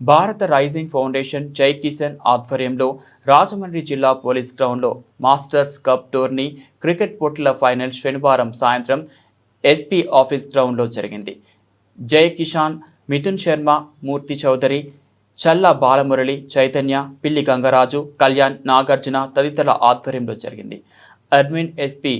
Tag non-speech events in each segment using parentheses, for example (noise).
భారత rising foundation జై కిషన్ ఆధ్వర్యంలో రాజమండ్రి జిల్లా పోలీస్ గ్రౌండ్లో మాస్టర్స్ కప్ టోర్నీ క్రికెట్ పోటీల ఫైనల్ శనివారం సాయంత్రం ఎస్పీ ఆఫీస్ గ్రౌండ్లో జరిగింది. జై కిషాన్ మిథున్ శర్మ మూర్తి చౌదరి చల్ల బాలమురళి చైతన్య పిల్లి గంగరాజు కళ్యాణ్ నాగార్జున తదితరుల ఆధ్వర్యంలో జరిగింది. Admin S P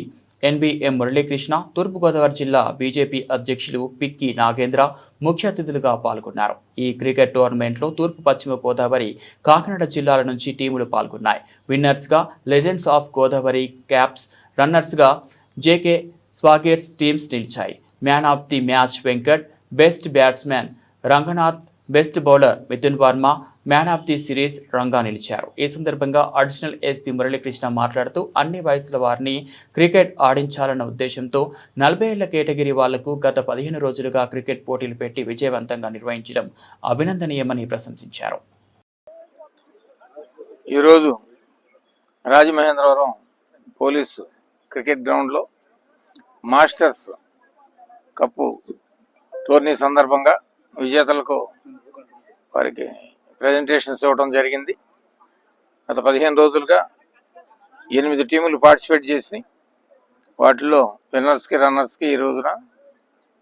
N B M Muralikrishna Thurpu Godavari జిల్లా బీజేపీ అధ్యక్షులు పిక్కి నాగేంద్ర ముఖ్య అతిథులుగా పాల్గొన్నారు. ఈ క్రికెట్ టోర్నమెంట్లో తూర్పు పశ్చిమ గోదావరి కాకినాడ జిల్లాల నుంచి టీములు పాల్గొన్నాయి. విన్నర్స్గా లెజెండ్స్ ఆఫ్ గోదావరి క్యాప్స్ రన్నర్స్గా జేకే స్వాగేర్స్ టీమ్స్ నిలిచాయి. Man of the match Venkat best batsmen Ranganath best bowler Mithun Varma man of the series Ranga నిలిచారు. ఈ సందర్భంగా అడిషనల్ ఎస్పీ మురళీకృష్ణ మాట్లాడుతూ అన్ని వయసుల వారిని క్రికెట్ ఆడించాలన్న ఉద్దేశంతో నలభై ఏళ్ళ కేటగిరీ వాళ్ళకు గత పదిహేను రోజులుగా క్రికెట్ పోటీలు పెట్టి విజయవంతంగా నిర్వహించడం అభినందనీయమని ప్రశంసించారు. ఈరోజు రాజమహేంద్రవరం పోలీసు క్రికెట్ గ్రౌండ్లో మాస్టర్స్ కప్పు టోర్నీ సందర్భంగా విజేతలకు వారికి ప్రజెంటేషన్స్ ఇవ్వడం జరిగింది. గత పదిహేను రోజులుగా ఎనిమిది టీములు పార్టిసిపేట్ చేసినాయి వాటిలో విన్నర్స్కి రన్నర్స్కి ఈ రోజున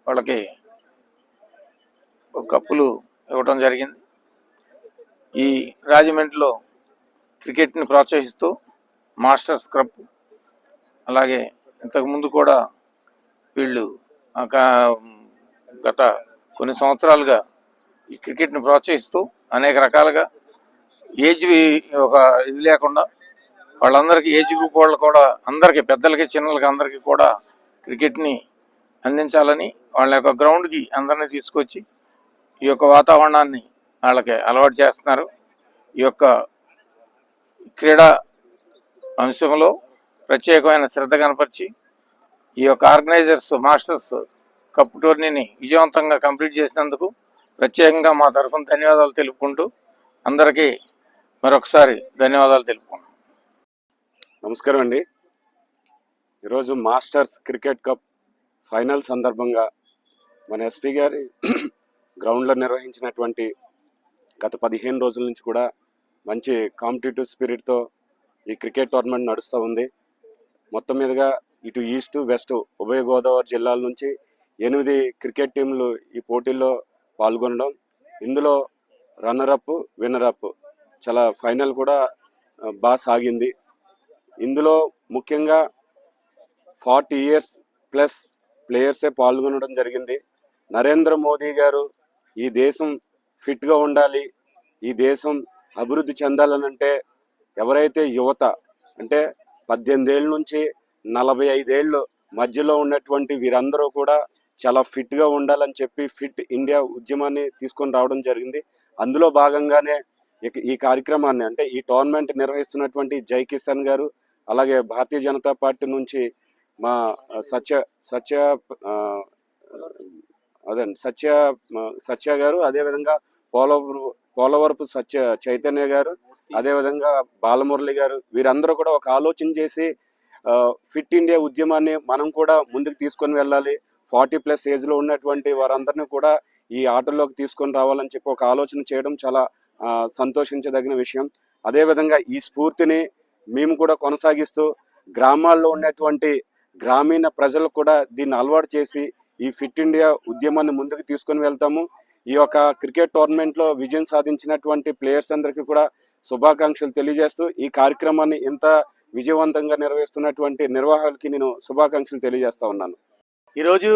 వాళ్ళకి కప్పులు ఇవ్వడం జరిగింది. ఈ రాజమండ్రిలో క్రికెట్ని ప్రోత్సహిస్తూ మాస్టర్స్ కప్ అలాగే ఇంతకుముందు కూడా వీళ్ళు ఒక గత కొన్ని సంవత్సరాలుగా ఈ క్రికెట్ని ప్రోత్సహిస్తూ అనేక రకాలుగా ఏజ్ ఒక ఇది లేకుండా వాళ్ళందరికీ ఏజ్ గ్రూప్ వాళ్ళు కూడా అందరికీ పెద్దలకి చిన్నలకి అందరికీ కూడా క్రికెట్ని అందించాలని వాళ్ళ యొక్క గ్రౌండ్కి అందరినీ తీసుకొచ్చి ఈ యొక్క వాతావరణాన్ని వాళ్ళకి అలవాటు చేస్తున్నారు. ఈ యొక్క క్రీడా అంశంలో ప్రత్యేకమైన శ్రద్ధ కనపరిచి ఈ యొక్క ఆర్గనైజర్స్ మాస్టర్స్ కప్ టోర్నీని విజయవంతంగా కంప్లీట్ చేసినందుకు ప్రత్యేకంగా మా తరఫున ధన్యవాదాలు తెలుపుకుంటూ అందరికీ మరొకసారి ధన్యవాదాలు తెలుపుకుంటున్నాం. నమస్కారం అండి. ఈరోజు మాస్టర్స్ క్రికెట్ కప్ ఫైనల్ సందర్భంగా మన ఎస్పీ గారి (clears throat) గ్రౌండ్లో నిర్వహించినటువంటి గత పదిహేను రోజుల నుంచి కూడా మంచి కాంపిటేటివ్ స్పిరిట్తో ఈ క్రికెట్ టోర్నమెంట్ నడుస్తూ ఉంది. మొత్తం మీదుగా ఇటు ఈస్ట్ వెస్ట్ ఉభయ గోదావరి జిల్లాల నుంచి ఎనిమిది క్రికెట్ టీంలు ఈ పోటీల్లో పాల్గొనడం. ఇందులో రన్నరప్ విన్నరప్ చాలా ఫైనల్ కూడా బాగా సాగింది. ఇందులో ముఖ్యంగా ఫార్టీ ఇయర్స్ ప్లస్ ప్లేయర్సే పాల్గొనడం జరిగింది. నరేంద్ర మోదీ గారు ఈ దేశం ఫిట్గా ఉండాలి ఈ దేశం అభివృద్ధి చెందాలనంటే ఎవరైతే యువత అంటే పద్దెనిమిది ఏళ్ళ నుంచి నలభై ఐదేళ్ళు మధ్యలో ఉన్నటువంటి వీరందరూ కూడా చాలా ఫిట్గా ఉండాలని చెప్పి ఫిట్ ఇండియా ఉద్యమాన్ని తీసుకొని రావడం జరిగింది. అందులో భాగంగానే ఈ కార్యక్రమాన్ని అంటే ఈ టోర్నమెంట్ నిర్వహిస్తున్నటువంటి జై కిషన్ గారు అలాగే భారతీయ జనతా పార్టీ నుంచి మా సత్య సత్య ఆ, అదే సత్య సత్య గారు అదేవిధంగా పోలవరు పోలవరపు సత్య చైతన్య గారు అదేవిధంగా బాలమురళి గారు వీరందరూ కూడా ఒక ఆలోచన చేసి ఫిట్ ఇండియా ఉద్యమాన్ని మనం కూడా ముందుకు తీసుకొని వెళ్ళాలి. ఫార్టీ ప్లస్ ఏజ్లో ఉన్నటువంటి వారందరినీ కూడా ఈ ఆటల్లోకి తీసుకొని రావాలని చెప్పి ఒక ఆలోచన చేయడం చాలా సంతోషించదగిన విషయం. అదేవిధంగా ఈ స్ఫూర్తిని మేము కూడా కొనసాగిస్తూ గ్రామాల్లో ఉన్నటువంటి గ్రామీణ ప్రజలకు కూడా దీన్ని అలవాటు చేసి ఈ ఫిట్ ఇండియా ఉద్యమాన్ని ముందుకు తీసుకొని వెళ్తాము. ఈ యొక్క క్రికెట్ టోర్నమెంట్లో విజయం సాధించినటువంటి ప్లేయర్స్ అందరికీ కూడా శుభాకాంక్షలు తెలియజేస్తూ ఈ కార్యక్రమాన్ని ఇంత విజయవంతంగా నిర్వహిస్తున్నటువంటి నిర్వాహకులకి నేను శుభాకాంక్షలు తెలియజేస్తా ఉన్నాను. ఈరోజు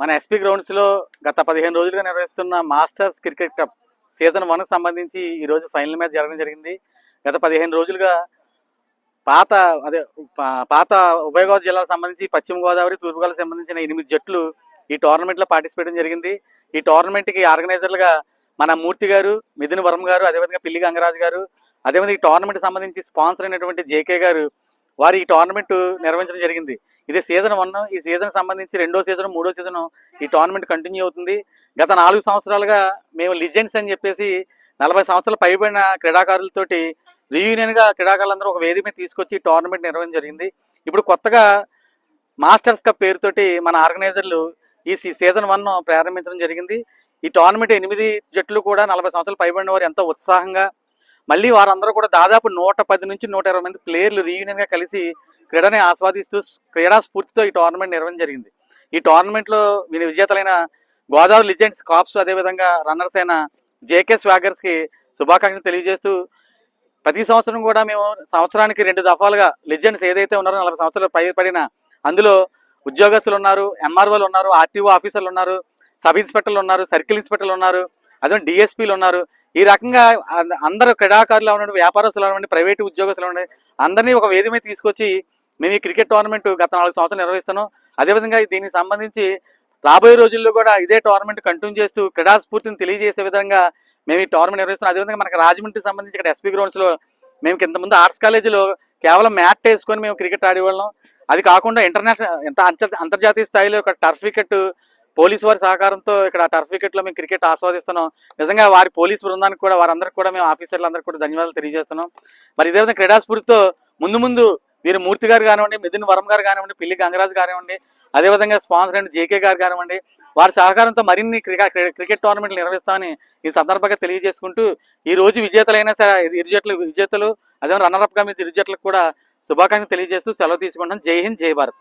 మన ఎస్పీ గ్రౌండ్స్లో గత పదిహేను రోజులుగా నిర్వహిస్తున్న మాస్టర్స్ క్రికెట్ కప్ సీజన్ వన్కి సంబంధించి ఈరోజు ఫైనల్ మ్యాచ్ జరగడం జరిగింది. గత పదిహేను రోజులుగా పాత అదే పాత ఉభయ గోదావరి జిల్లాకు సంబంధించి పశ్చిమ గోదావరి తూర్పుగోదావరికి సంబంధించిన ఎనిమిది జట్లు ఈ టోర్నమెంట్లో పార్టిసిపేట్ జరిగింది. ఈ టోర్నమెంట్కి ఆర్గనైజర్లుగా మన మూర్తి గారు మిథున్ వర్మ గారు అదేవిధంగా పిల్లి గంగరాజు గారు అదేవిధంగా ఈ టోర్నమెంట్ సంబంధించి స్పాన్సర్ అయినటువంటి జేకే గారు వారు ఈ టోర్నమెంట్ నిర్వహించడం జరిగింది. ఇది సీజన్ వన్ ఈ సీజన్ సంబంధించి రెండో సీజన్ మూడో సీజన్ ఈ టోర్నమెంట్ కంటిన్యూ అవుతుంది. గత నాలుగు సంవత్సరాలుగా మేము లిజెండ్స్ అని చెప్పేసి నలభై సంవత్సరాల పైబడిన క్రీడాకారులతోటి రీయూనియన్గా క్రీడాకారులందరూ ఒక వేదిక మీద తీసుకొచ్చి టోర్నమెంట్ నిర్వహించడం జరిగింది. ఇప్పుడు కొత్తగా మాస్టర్స్ కప్ పేరుతోటి మన ఆర్గనైజర్లు ఈ సీ- సీజన్ వన్ ప్రారంభించడం జరిగింది. ఈ టోర్నమెంట్ ఎనిమిది జట్లు కూడా నలభై సంవత్సరాలు పైబడిన వారు ఎంతో ఉత్సాహంగా మళ్ళీ వారందరూ కూడా దాదాపు నూట పది నుంచి నూట ఇరవై మంది ప్లేయర్లు రీయూనియన్గా కలిసి క్రీడని ఆస్వాదిస్తూ క్రీడా స్ఫూర్తితో ఈ టోర్నమెంట్ నిర్వహణ జరిగింది. ఈ టోర్నమెంట్లో వీరి విజేతలైన గోదావరి లిజెండ్స్ కాప్స్ అదేవిధంగా రన్నర్స్ అయిన జేకే స్వాగర్స్కి శుభాకాంక్షలు తెలియజేస్తూ ప్రతి సంవత్సరం కూడా మేము సంవత్సరానికి రెండు దఫాలుగా లెజెండ్స్ ఏదైతే ఉన్నారో నలభై సంవత్సరాలు పై పడిన అందులో ఉద్యోగస్తులు ఉన్నారు ఎంఆర్ఓలు ఉన్నారు ఆర్టీఓ ఆఫీసర్లు ఉన్నారు సబ్ ఇన్స్పెక్టర్లు ఉన్నారు సర్కిల్ ఇన్స్పెక్టర్లు ఉన్నారు అదే డిఎస్పీలు ఉన్నారు. ఈ రకంగా అందరూ క్రీడాకారులు ఉండండి వ్యాపారస్తులు ఉండండి ప్రైవేట్ ఉద్యోగస్తులు ఉండండి అందరినీ ఒక వేది మీద తీసుకొచ్చి మేము ఈ క్రికెట్ టోర్నమెంట్ గత నాలుగు సంవత్సరాలు నిర్వహిస్తున్నాం అదేవిధంగా దీనికి సంబంధించి రాబోయే రోజుల్లో కూడా ఇదే టోర్నమెంట్ కంటిన్యూ చేస్తూ క్రీడా స్ఫూర్తిని తెలియజేసే విధంగా మేము ఈ టోర్నమెంట్ నిర్వహిస్తున్నాం. అదేవిధంగా మనకి రాజమండ్రికి సంబంధించి ఇక్కడ ఎస్పీ గ్రౌండ్స్లో మేము మేము ఇంతకుముందు ఆర్ట్స్ కాలేజీలో కేవలం మ్యాట్ వేసుకొని మేము క్రికెట్ ఆడేవాళ్ళం. అది కాకుండా ఇంటర్నేషనల్ ఎంత అంతర్జాతీయ స్థాయిలో ఇక్కడ టర్ఫ్ వికెట్ పోలీసు వారి సహకారంతో ఇక్కడ టర్ఫ్ వికెట్లో మేము క్రికెట్ ఆస్వాదిస్తున్నాం. నిజంగా వారి పోలీస్ బృందానికి కూడా వారందరికీ కూడా మేము ఆఫీసర్లందరికీ కూడా ధన్యవాదాలు తెలియజేస్తున్నాం. మరి ఇదే విధంగా క్రీడాస్ఫూర్తితో ముందు ముందు వీరు మూర్తి గారు కానివ్వండి మిథున్ వరం గారు కానివ్వండి పిల్లి గంగరాజు కానివ్వండి అదేవిధంగా స్పాన్సర్ అయిన జేకే గారు కానివ్వండి వారి సహకారంతో మరిన్ని క్రికెట్ క్రికెట్ టోర్నమెంట్లు నిర్వహిస్తామని ఈ సందర్భంగా తెలియజేసుకుంటూ ఈ రోజు విజేతలైన సరే ఇరు జట్లు విజేతలు అదే రన్నర్ అప్గా మీద ఇరు జట్లకు కూడా శుభాకాంక్షలు తెలియజేస్తూ సెలవు తీసుకుంటాం జై హింద్ జై భారత్.